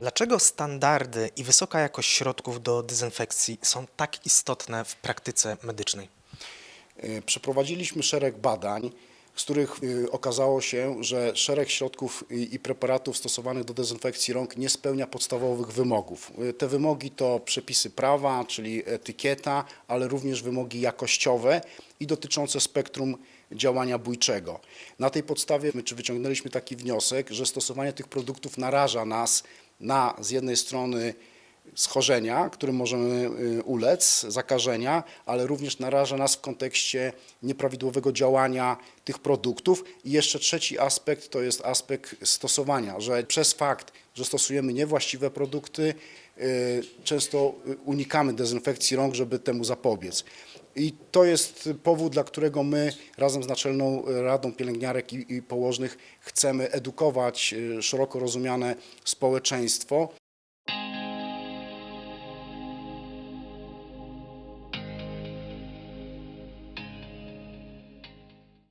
Dlaczego standardy i wysoka jakość środków do dezynfekcji są tak istotne w praktyce medycznej? E, Przeprowadziliśmy szereg badań, z których e, okazało się, że szereg środków i preparatów stosowanych do dezynfekcji rąk nie spełnia podstawowych wymogów. E, Te wymogi to przepisy prawa, czyli etykieta, ale również wymogi jakościowe i dotyczące spektrum działania bójczego. Na tej podstawie my wyciągnęliśmy taki wniosek, że stosowanie tych produktów naraża nas na z jednej strony schorzenia, którym możemy y, ulec, zakażenia, ale również naraża nas w kontekście nieprawidłowego działania tych produktów. I jeszcze trzeci aspekt to jest aspekt stosowania, że przez fakt, że stosujemy niewłaściwe produkty, y, często y, unikamy dezynfekcji rąk, żeby temu zapobiec. I to jest powód, dla którego my razem z Naczelną Radą Pielęgniarek i, i Położnych chcemy edukować y, szeroko rozumiane społeczeństwo